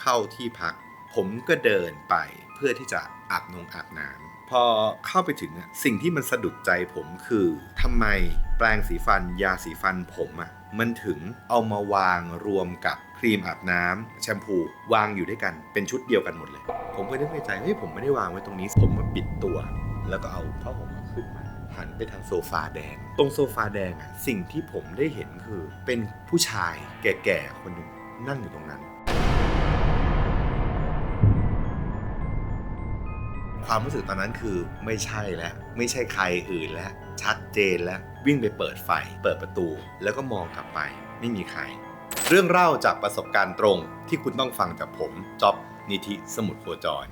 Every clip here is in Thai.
เข้าที่พัก ผมก็เดินไปเพื่อที่จะอาบนงอาบน้ำพอเข้าไปถึงสิ่งที่มันสะดุดใจผมคือทำไมแปรงสีฟันยาสีฟันผมอะมันถึงเอามาวางรวมกับครีมอาบน้ำแชมพูวางอยู่ด้วยกันเป็นชุดเดียวกันหมดเลย ผมก็นึกในใจเฮ้ยผมไม่ได้วางไว้ตรงนี้ ผมมาปิดตัว แล้วก็เอาผ้าห่มมาขึ้นมาหันไปทางโซฟาแดง ตรงโซฟาแดงอะสิ่งที่ผมได้เห็นคือ เป็นผู้ชายแก่ๆคนหนึ่งนั่งอยู่ตรงนั้น ความรู้สึกตอนนั้นคือไม่ใช่แล้ว ไม่ใช่ใครอื่นแล้ว ชัดเจนแล้ววิ่งไปเปิดไฟ เปิดประตู แล้วก็มองกลับไป ไม่มีใคร เรื่องเล่าจากประสบการณ์ตรงที่คุณต้องฟังจากผมจ็อบนิธิสมุทรโคจร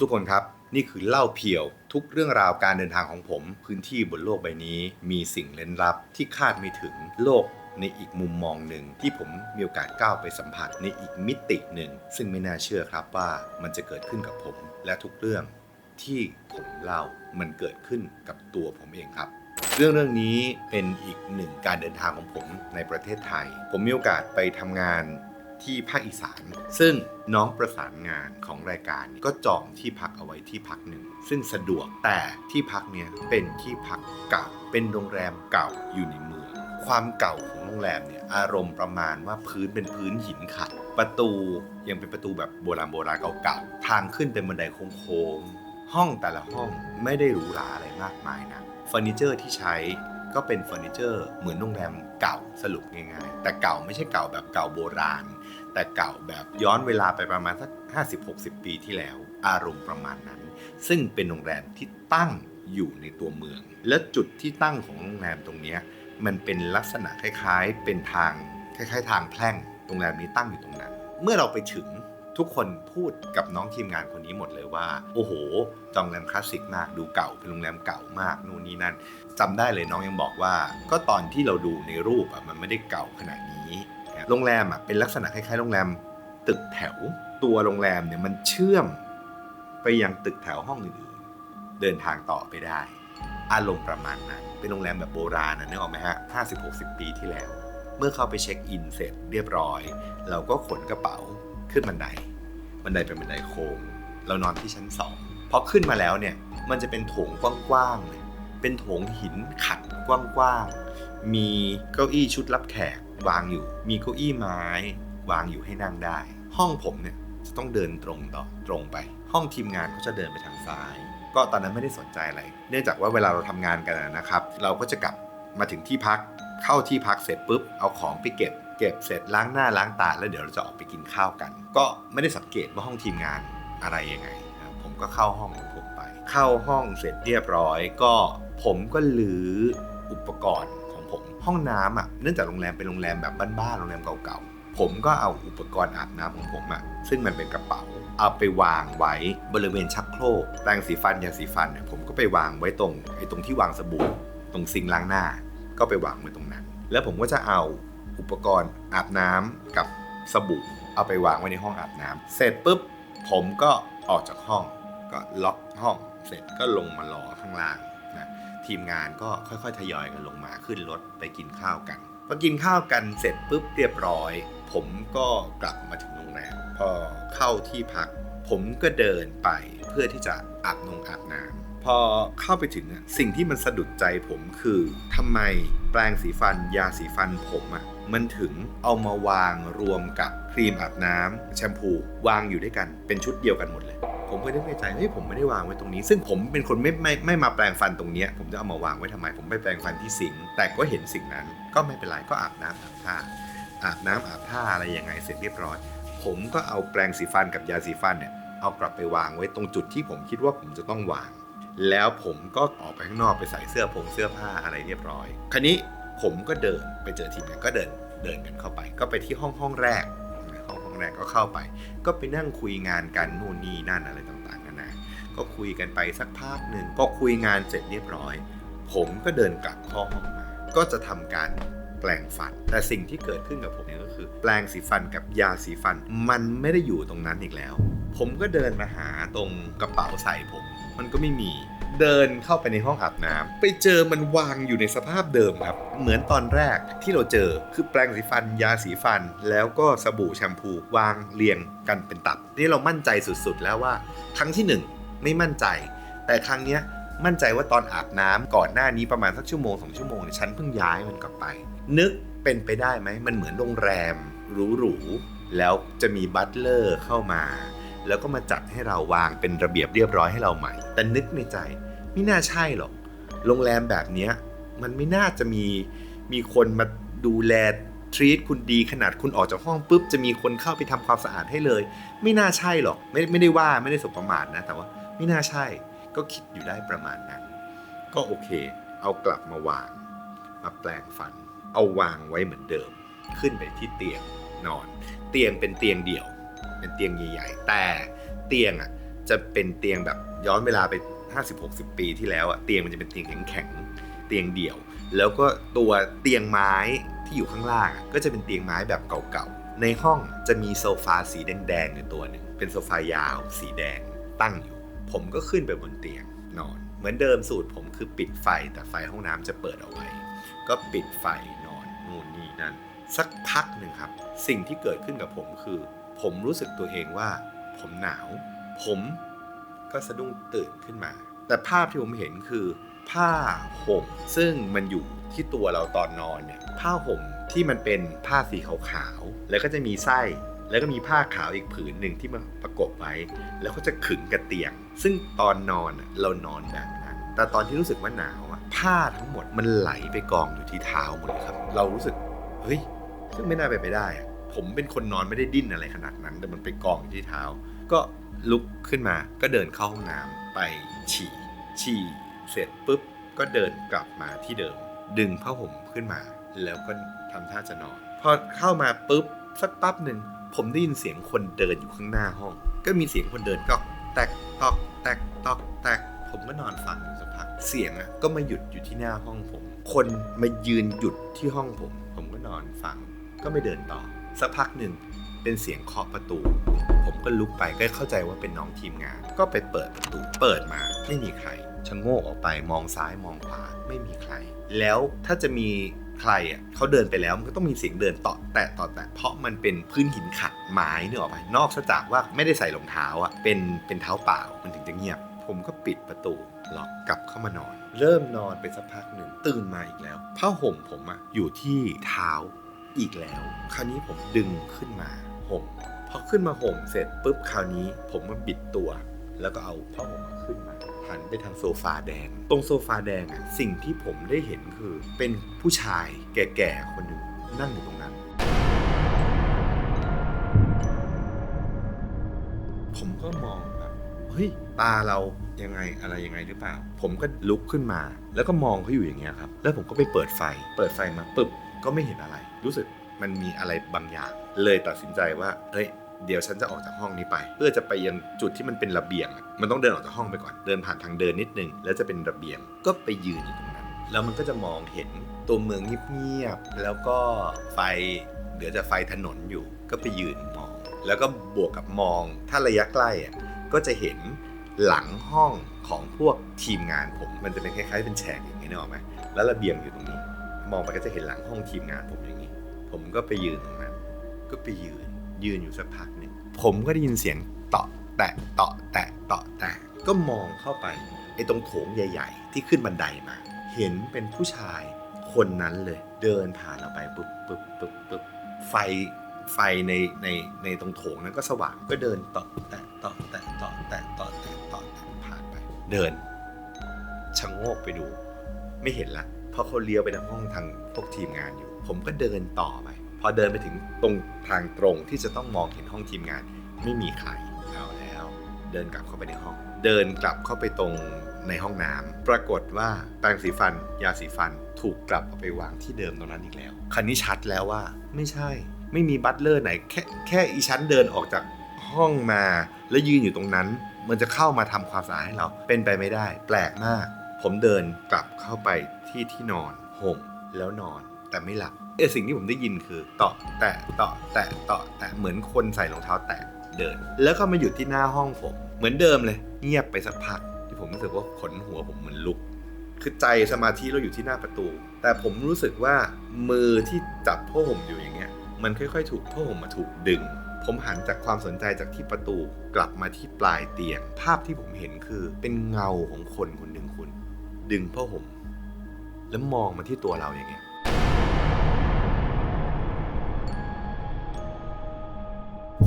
ทุกคนครับ นี่คือเล่าเพียว ทุกเรื่องราวการเดินทางของผม พื้นที่บนโลกใบนี้ มีสิ่งเล้นลับที่คาดไม่ถึงโลก ในอีกมุมมองหนึ่งที่ผมมีโอกาสก้าวไปสัมผัสในอีกมิติหนึ่ง ซึ่งไม่น่าเชื่อครับว่ามันจะเกิดขึ้นกับผมและทุกเรื่องที่ผมเล่ามันเกิดขึ้นกับตัวผมเองครับ เรื่องเรื่องนี้เป็นอีกหนึ่งการเดินทางของผมในประเทศไทย ผมมีโอกาสไปทำงานที่ภาคอีสาน ซึ่งน้องประสานงานของรายการก็จองที่พักเอาไว้ที่พักหนึ่ง ซึ่งสะดวกแต่ที่พักเนี่ยเป็นที่พักเก่า เป็นโรงแรมเก่าอยู่ในเมือง ความเก่าของโรงแรมเนี่ยอารมณ์ประมาณว่าพื้นเป็นพื้นหินขัด ประตูยังเป็นประตูแบบโบราณโบราณเก่าๆทางขึ้นเป็นบันไดโค้งๆห้องแต่ละห้องไม่ได้หรูหราอะไรมากมายนะเฟอร์นิเจอร์ที่ใช้ก็เป็นเฟอร์นิเจอร์เหมือนโรงแรมเก่าสรุปง่ายๆ แต่เก่าไม่ใช่เก่าแบบเก่าโบราณ แต่เก่าแบบย้อนเวลาไปประมาณสัก 50-60 ปีที่แล้ว อารมณ์ประมาณนั้น ซึ่งเป็นโรงแรมที่ตั้งอยู่ในตัวเมือง และจุดที่ตั้งของโรงแรมตรงนี้ มันเป็นลักษณะคล้าย ๆ เป็นทางคล้าย ๆ ทางแพร่งโรงแรมนี้ตั้งอยู่ตรงนั้น เมื่อเราไปถึงทุกคนพูดกับน้องทีมงานคนนี้หมดเลยว่า โอ้โหจองแรมคลาสสิกมากดูเก่าเป็นโรงแรมเก่ามากนู่นนี่นั่นจำได้เลยน้องยังบอกว่า ก็ตอนที่เราดูในรูปอะมันไม่ได้เก่าขนาดนี้โรงแรมอะเป็นลักษณะคล้ายๆ โรงแรมตึกแถวตัวโรงแรมเนี่ยมันเชื่อมไปยังตึกแถวห้องอื่นๆเดินทางต่อไปได้ อารมณ์ประมาณนั้น เป็นโรงแรมแบบโบราณนะนึกออกไหมฮะ50-60ปีที่แล้ว เมื่อเข้าไปเช็คอินเสร็จเรียบร้อย เราก็ขนกระเป๋าขึ้นบันได บันไดเป็นบันไดโค้งเรานอนที่ชั้นสองพอขึ้นมาแล้วเนี่ย มันจะเป็นโถงกว้างๆเลยเป็นโถงหินขัดกว้างๆ มีเก้าอี้ชุดรับแขกวางอยู่ มีเก้าอี้ไม้ วางอยู่ให้นั่งได้ ห้องผมเนี่ยจะต้องเดินตรงต่อตรงไป ห้องทีมงานเขาจะเดินไปทางซ้าย ก็ตอนนั้นไม่ได้สนใจอะไร เนื่องจากว่าเวลาเราทำงานกันนะครับ เราก็จะกลับมาถึงที่พักเข้าที่พักเสร็จปุ๊บเอาของไปเก็บ เก็บเสร็จล้างหน้าล้างตาแล้วเดี๋ยวเราจะออกไปกินข้าวกัน ก็ไม่ได้สังเกตว่าห้องทีมงานอะไรยังไง ผมก็เข้าห้องของผมไป เข้าห้องเสร็จเรียบร้อย ก็ผมก็ลืออุปกรณ์ของผมห้องน้ำอะเนื่องจากโรงแรมเป็นโรงแรมแบบบ้านๆโรงแรมเก่าๆผมก็เอาอุปกรณ์อาบน้ำของผมอะ ซึ่งมันเป็นกระเป๋า เอาไปวางไว้บริเวณชักโครกแปรงสีฟันยาสีฟันเนี่ยผมก็ไปวางไว้ตรงไอ้ตรงที่วางสบู่ตรงซิงล้างหน้า ก็ไปวางไว้ตรงนั้น แล้วผมก็จะเอาอุปกรณ์อาบน้ำกับสบู่เอาไปวางไว้ในห้องอาบน้ำเสร็จปุ๊บผมก็ออกจากห้องก็ล็อกห้องเสร็จก็ลงมารอข้างล่างนะทีมงานก็ค่อยๆทยอยกันลงมาขึ้นรถไปกินข้าวกัน พอกินข้าวกันเสร็จปุ๊บเรียบร้อย ผมก็กลับมาถึงโรงแรมพอเข้าที่พัก ผมก็เดินไปเพื่อที่จะอาบนงอาบน้ำพอเข้าไปถึงอะสิ่งที่มันสะดุดใจผมคือทำไมแปรงสีฟันยาสีฟันผมอะมันถึงเอามาวางรวมกับครีมอาบน้ำแชมพูวางอยู่ด้วยกันเป็นชุดเดียวกันหมดเลย ผมก็นึกในใจเฮ้ยผมไม่ได้วางไว้ตรงนี้ ซึ่งผมเป็นคนไม่ไม่ไม่มาแปลงฟันตรงเนี้ยผมจะเอามาวางไว้ทำไม ผมไปแปลงฟันที่สิงค์แต่ก็เห็นสิ่งนั้น ก็ไม่เป็นไรก็อาบน้ำอาบท่าอาบน้ำอาบท่าอะไรยังไงเสร็จเรียบร้อย ผมก็เอาแปรงสีฟันกับยาสีฟันเนี่ยเอากลับไปวางไว้ตรงจุดที่ผมคิดว่าผมจะต้องวาง แล้วผมก็ออกไปข้างนอกไปใส่เสื้อผงเสื้อผ้าอะไรเรียบร้อย คราวนี้ผมก็เดินไปเจอทีมงานก็เดินเดินกันเข้าไป ก็ไปที่ห้องห้องแรก แรกก็เข้าไป ก็ไปนั่งคุยงานกันนู่นนี่นั่นอะไรต่างๆนานาก็คุยกันไปสักพักหนึ่งก็คุยงานเสร็จเรียบร้อย ผมก็เดินกลับเข้าห้องมา ก็จะทำการแปลงฟัน แต่สิ่งที่เกิดขึ้นกับผมเนี่ยก็คือ แปลงสีฟันกับยาสีฟัน มันไม่ได้อยู่ตรงนั้นอีกแล้ว ผมก็เดินมาหาตรงกระเป๋าใส่ผม มันก็ไม่มี เดินเข้าไปในห้องอาบน้ำไปเจอมันวางอยู่ในสภาพเดิมครับ เหมือนตอนแรกที่เราเจอคือแปรงสีฟันยาสีฟัน แล้วก็สบู่แชมพูวางเรียงกันเป็นตับ นี่เรามั่นใจสุดๆ แล้วว่าครั้งที่หนึ่งไม่มั่นใจ แต่ครั้งเนี้ยมั่นใจว่าตอนอาบน้ำก่อนหน้านี้ประมาณสักชั่วโมงสองชั่วโมงเนี่ยฉันเพิ่งย้ายมันกลับไป นึกเป็นไปได้ไหมมันเหมือนโรงแรมหรูๆแล้วจะมีบัตเลอร์เข้ามา แล้วก็มาจัดให้เราวางเป็นระเบียบเรียบร้อยให้เราใหม่ แต่นึกในใจ ไม่น่าใช่หรอก โรงแรมแบบเนี้ยมันไม่น่าจะมีมีคนมาดูแลทรีตคุณดีขนาดคุณออกจากห้องปุ๊บจะมีคนเข้าไปทำความสะอาดให้เลย ไม่น่าใช่หรอกไม่ไม่ได้ว่าไม่ได้สบประมาทนะ แต่ว่าไม่น่าใช่ก็คิดอยู่ได้ประมาณนั้น ก็โอเค เอากลับมาวาง มาแปลงฟัน เอาวางไว้เหมือนเดิม ขึ้นไปที่เตียงนอน เตียงเป็นเตียงเดี่ยว เป็นเตียงใหญ่ๆแต่เตียงอะจะเป็นเตียงแบบย้อนเวลาไป 50-60 ปีที่แล้วอะเตียงมันจะเป็นเตียงแข็งๆเตียงเดี่ยว แล้วก็ตัวเตียงไม้ที่อยู่ข้างล่างก็จะเป็นเตียงไม้แบบเก่าๆ ในห้องจะมีโซฟาสีแดงๆอยู่ตัวหนึ่งเป็นโซฟายาว สีแดงตั้งอยู่ ผมก็ขึ้นไปบนเตียงนอน เหมือนเดิมสูตรผมคือปิดไฟแต่ไฟห้องน้ำจะเปิดเอาไว้ ก็ปิดไฟนอนนู่นนี่นั่นสักพักหนึ่งครับ สิ่งที่เกิดขึ้นกับผมคือ ผมรู้สึกตัวเองว่า ผมหนาว ผม ก็สะดุ้งตื่นขึ้นมา แต่ภาพที่ผมเห็นคือผ้าห่มซึ่งมันอยู่ที่ตัวเราตอนนอนเนี่ยผ้าห่มที่มันเป็นผ้าสีขาวๆแล้วก็จะมีไส้แล้วก็มีผ้าขาวอีกผืนหนึ่งที่มันประกบไว้ แล้วก็จะขึงกับเตียง ซึ่งตอนนอนเรานอนแบบนั้นแต่ตอนที่รู้สึกว่าหนาวอะผ้าทั้งหมดมันไหลไปกองอยู่ที่เท้าหมดเลยครับ เรารู้สึกเฮ้ยซึ่งไม่น่าเป็นไปได้อะผมเป็นคนนอนไม่ได้ดิ้นอะไรขนาดนั้น แต่มันไปกองอยู่ที่เท้า ก็ลุกขึ้นมาก็เดินเข้าห้องน้ำไปฉี่ฉี่เสร็จปุ๊บก็เดินกลับมาที่เดิม ดึงผ้าห่มขึ้นมา แล้วก็ทำท่าจะนอน พอเข้ามาปุ๊บสักปั๊บหนึ่งผมได้ยินเสียงคนเดินอยู่ข้างหน้าห้อง ก็มีเสียงคนเดินก็แตกตอก แตกตอก แตก ผมก็นอนฟังอยู่สักพัก เสียงอะก็มาหยุดอยู่ที่หน้าห้องผม คนมายืนหยุดที่ห้องผม ผมก็นอนฟัง ก็ไม่เดินต่อ สักพักหนึ่ง เป็นเสียงเคาะประตู ผมก็ลุกไปก็เข้าใจว่าเป็นน้องทีมงาน ก็ไปเปิดประตู เปิดมาไม่มีใครชะโงกออกไปมองซ้ายมองขวาไม่มีใคร แล้วถ้าจะมีใครอะเขาเดินไปแล้วมันก็ต้องมีเสียงเดินต่อแตะต่อแตะเพราะมันเป็นพื้นหินขัดไม้เนกออกไปนอกจากว่าไม่ได้ใส่รองเท้าอะเป็นเป็นเท้าเปล่ามันถึงจะเงียบ ผมก็ปิดประตูล็อกกลับเข้ามานอน เริ่มนอนไปสักพักหนึ่งตื่นมาอีกแล้วผ้าห่มผมอะอยู่ที่เท้าอีกแล้ว คราวนี้ผมดึงขึ้นมา ห่มพอขึ้นมาห่มเสร็จปุ๊บคราวนี้ ผมมาบิดตัว แล้วก็เอาผ้าห่มมาขึ้นมาหันไปทางโซฟาแดง ตรงโซฟาแดงอะสิ่งที่ผมได้เห็นคือ เป็นผู้ชายแก่ๆคนหนึ่งนั่งอยู่ตรงนั้น ผมก็มองแบบเฮ้ยตาเรายังไงอะไรยังไงหรือเปล่า ผมก็ลุกขึ้นมา แล้วก็มองเขาอยู่อย่างเงี้ยครับ แล้วผมก็ไปเปิดไฟ เปิดไฟมาปึ๊บก็ไม่เห็นอะไร รู้สึก มันมีอะไรบางอย่าง เลยตัดสินใจว่าเฮ้ยเดี๋ยวฉันจะออกจากห้องนี้ไป เพื่อจะไปยังจุดที่มันเป็นระเบียง มันต้องเดินออกจากห้องไปก่อนเดินผ่านทางเดินนิดนึง แล้วจะเป็นระเบียงก็ไปยืนอยู่ตรงนั้น แล้วมันก็จะมองเห็นตัวเมืองเงียบๆแล้วก็ไฟเดี๋ยวจะไฟถนนอยู่ ก็ไปยืนมอง แล้วก็บวกกับมองถ้าระยะใกล้อะก็จะเห็นหลังห้องของพวกทีมงานผม มันจะเป็นคล้ายๆเป็นแฉกอย่างนี้นึกออกไหมแล้วระเบียงอยู่ตรงนี้ มองไปก็จะเห็นหลังห้องทีมงานผมอย่างนี้ ผมก็ไปยืนตรงนั้น ก็ไปยืน ยืนอยู่สักพักหนึ่งผมก็ได้ยินเสียงเตาะแตะเตาะแตะเตาะแตะก็มองเข้าไปไอ้ตรงโถงใหญ่ ๆ ที่ขึ้นบันไดมา เห็นเป็นผู้ชายคนนั้นเลย เดินผ่านเราไปปุ๊บปุ๊บปุ๊บปุ๊บไฟไฟในในในตรงโถงนั้นก็สว่างก็เดินเตาะแตะเตาะแตะเตาะแตะเตาะแตะเตาะแตะผ่านไป เดินชะโงกไปดู ไม่เห็นละ เพราะเขาเลี้ยวไปทางห้องทางพวกทีมงานอยู่ ผมก็เดินต่อไป พอเดินไปถึงตรงทางตรงที่จะต้องมองเห็นห้องทีมงาน ไม่มีใครเอาแล้ว เดินกลับเข้าไปในห้อง เดินกลับเข้าไปตรงในห้องน้ำปรากฏว่าแปรงสีฟัน ยาสีฟันถูกกลับเอาไปวางที่เดิมตรงนั้นอีกแล้วคันนี้ชัดแล้วว่า ไม่ใช่ ไม่มีบัตเลอร์ไหนแค่แค่อีชั้นเดินออกจากห้องมา แล้วยืนอยู่ตรงนั้น มันจะเข้ามาทำความสะอาดให้เราเป็นไปไม่ได้ แปลกมาก ผมเดินกลับเข้าไปที่ที่นอนห่มแล้วนอน แต่ไม่หลับเออสิ่งที่ผมได้ยินคือเตาะแตะเตาะแตะเตาะแตะเหมือนคนใส่รองเท้าแตะเดิน แล้วก็มาหยุดที่หน้าห้องผม เหมือนเดิมเลย เงียบไปสักพัก ที่ผมรู้สึกว่าขนหัวผมเหมือนลุก คือใจสมาธิเราอยู่ที่หน้าประตู แต่ผมรู้สึกว่ามือที่จับผ้าห่มอยู่อย่างเงี้ย มันค่อยๆ ถูกผ้าห่มมาถูกดึง ผมหันจากความสนใจจากที่ประตูกลับมาที่ปลายเตียง ภาพที่ผมเห็นคือเป็นเงาของคนคนหนึ่งคุณ ดึงผ้าห่มแล้วมองมาที่ตัวเราอย่างเงี้ย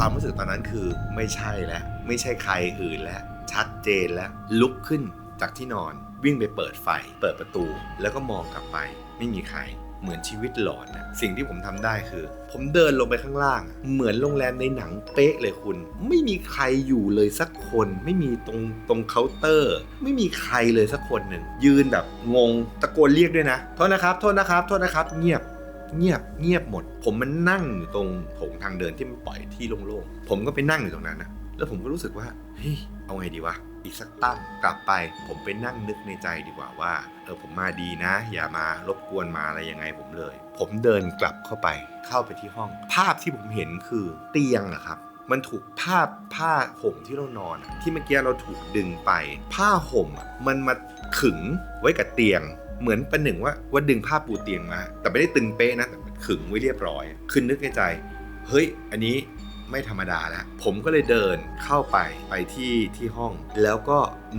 ความรู้สึกตอนนั้นคือไม่ใช่แล้วไม่ใช่ใครอื่นแล้วชัดเจนแล้วลุกขึ้นจากที่นอน วิ่งไปเปิดไฟ เปิดประตู แล้วก็มองกลับไป ไม่มีใคร เหมือนชีวิตหลอนนะสิ่งที่ผมทำได้คือ ผมเดินลงไปข้างล่าง เหมือนโรงแรมในหนังเป๊ะเลยคุณ ไม่มีใครอยู่เลยสักคน ไม่มีตรงตรงเคาน์เตอร์ ไม่มีใครเลยสักคนหนึ่งยืนแบบงงตะโกนเรียกด้วยนะโทษนะครับโทษนะครับโทษนะครับเงียบ เงียบเงียบหมด ผมมันนั่งอยู่ตรงโถงทางเดินที่มันปล่อยที่โล่งๆ ผมก็ไปนั่งอยู่ตรงนั้นนะแล้วผมก็รู้สึกว่าเฮ้ยเอาไงดีวะอีกสักตั้งกลับไป ผมไปนั่งนึกในใจดีกว่าว่าเออผมมาดีนะ อย่ามารบกวนมาอะไรยังไงผมเลย ผมเดินกลับเข้าไป เข้าไปที่ห้อง ภาพที่ผมเห็นคือเตียงอะครับมันถูกผ้าผ้าห่มที่เรานอนที่เมื่อกี้เราถูกดึงไป ผ้าห่มมันมาขึงไว้กับเตียง เหมือนประหนึ่งว่าว่าดึงผ้าปูเตียงมา แต่ไม่ได้ตึงเป๊ะนะแต่ขึงไว้เรียบร้อยคือนึกในใจ เฮ้ย อันนี้ไม่ธรรมดาแล้ว ผมก็เลยเดินเข้าไปไปที่ที่ห้อง แล้วก็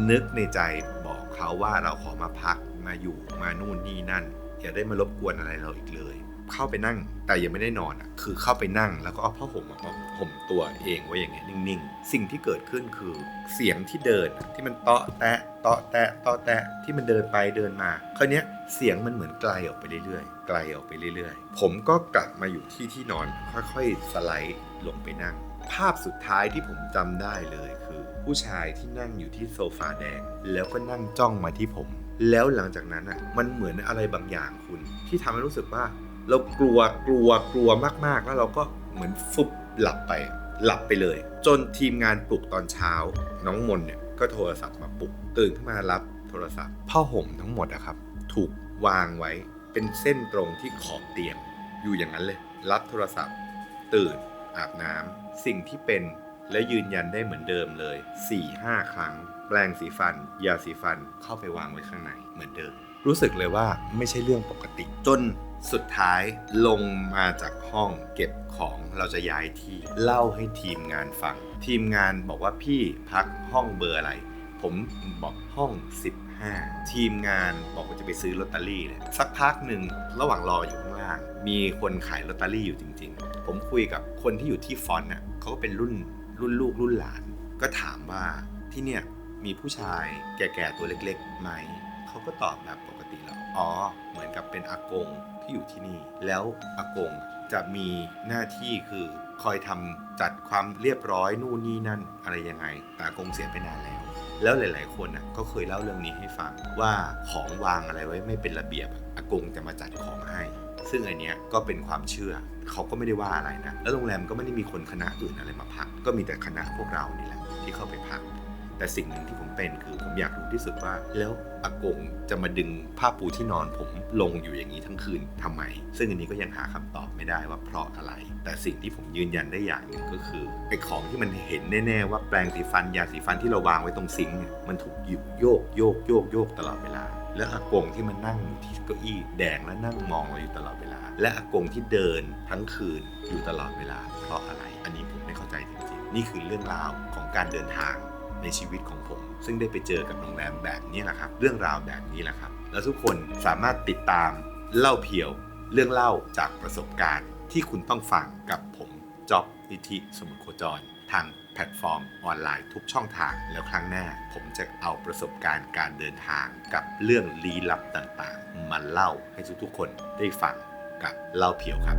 นึกในใจบอกเขาว่าเราขอมาพักมาอยู่มานู่นนี่นั่น อย่าได้มารบกวนอะไรเราอีกเลย เข้าไปนั่ง แต่ยังไม่ได้นอนอะคือเข้าไปนั่งแล้วก็เอาผ้าห่มมาห่มตัวเองไว้อย่างเงี้ยนิ่งๆ สิ่งที่เกิดขึ้นคือเสียงที่เดินที่มันเตาะแตะเตาะแตะเตาะแตะที่มันเดินไปเดินมาคราวเนี้ยเสียงมันเหมือนไกลออกไปเรื่อยๆไกลออกไปเรื่อยๆ ผมก็กลับมาอยู่ที่ที่นอนค่อยๆสไลด์ลงไปนั่ง ภาพสุดท้ายที่ผมจำได้เลยคือ ผู้ชายที่นั่งอยู่ที่โซฟาแดง แล้วก็นั่งจ้องมาที่ผมแล้วหลังจากนั้นอะมันเหมือนอะไรบางอย่างคุณ ที่ทำให้รู้สึกว่า เรากลัวกลัวกลัวมากๆ แล้วเราก็เหมือนฟุบหลับไป หลับไปเลย จนทีมงานปลุกตอนเช้า น้องมนเนี่ยก็โทรศัพท์มาปลุกตื่นขึ้นมารับโทรศัพท์ผ้าห่มทั้งหมดอะครับ ถูกวางไว้เป็นเส้นตรงที่ขอบเตียง อยู่อย่างนั้นเลย รับโทรศัพท์ ตื่นอาบน้ำสิ่งที่เป็นและยืนยันได้เหมือนเดิมเลย4-5ครั้ง แปรงสีฟันยาสีฟันเข้าไปวางไว้ข้างในเหมือนเดิม รู้สึกเลยว่าไม่ใช่เรื่องปกติจน สุดท้ายลงมาจากห้องเก็บของเราจะย้ายที่เล่าให้ทีมงานฟัง ทีมงานบอกว่าพี่พักห้องเบอร์อะไร ผมบอกห้อง 15 ทีมงานบอกว่าจะไปซื้อลอตเตอรี่เนี่ยสักพักหนึ่งระหว่างรออยู่ข้างล่าง มีคนขายลอตเตอรี่อยู่จริง ๆ ผมคุยกับคนที่อยู่ที่ฟอนต์น่ะเขาก็เป็นรุ่นรุ่นลูกรุ่นหลาน ก็ถามว่าที่เนี่ยมีผู้ชายแก่ๆตัวเล็กๆไหมเขาก็ตอบแบบปกติแล้วอ๋อ เหมือนกับเป็นอากง ที่อยู่ที่นี่ แล้วอากงจะมีหน้าที่คือคอยทำจัดความเรียบร้อยนู่นนี่นั่นอะไรยังไงแต่อากงเสียไปนานแล้ว แล้วหลาย ๆ คนน่ะก็เคยเล่าเรื่องนี้ให้ฟังว่าของวางอะไรไว้ไม่เป็นระเบียบอะอากงจะมาจัดของให้ ซึ่งอันเนี้ยก็เป็นความเชื่อเขาก็ไม่ได้ว่าอะไรนะ แล้วโรงแรมก็ไม่ได้มีคนคณะอื่นอะไรมาพัก ก็มีแต่คณะพวกเรานี่แหละที่เข้าไปพัก แต่สิ่งหนึ่งที่ผมเป็นคือผมอยากรู้ที่สุดว่า แล้วอากงจะมาดึงผ้าปูที่นอนผมลงอยู่อย่างนี้ทั้งคืนทำไม ซึ่งอันนี้ก็ยังหาคำตอบไม่ได้ว่าเพราะอะไร แต่สิ่งที่ผมยืนยันได้อย่างหนึ่งก็คือไอ้ของที่มันเห็นแน่ๆว่าแปรงสีฟันยาสีฟันที่เราวางไว้ตรงซิงค์มันถูกหยิบโยกโยกโยกโยกตลอดเวลา แล้วอากงที่มันนั่งอยู่ที่เก้าอี้แดงและนั่งมองเราอยู่ตลอดเวลา และอากงที่เดินทั้งคืนอยู่ตลอดเวลา เพราะอะไร อันนี้ผมไม่เข้าใจจริงๆนี่คือเรื่องราวของการเดินทาง ในชีวิตของผม ซึ่งได้ไปเจอกับโรงแรมแบบนี้แหละครับ เรื่องราวแบบนี้แหละครับ แล้วทุกคนสามารถติดตามเล่าเพียวเรื่องเล่าจากประสบการณ์ที่คุณต้องฟังกับผมจ็อบนิธิสมุทรโคจร ทางแพลตฟอร์มออนไลน์ทุกช่องทางแล้วครั้งหน้า ผมจะเอาประสบการณ์การเดินทางกับเรื่องลี้ลับต่างๆ มาเล่าให้ทุกๆคนได้ฟังกับเล่าเพียวครับ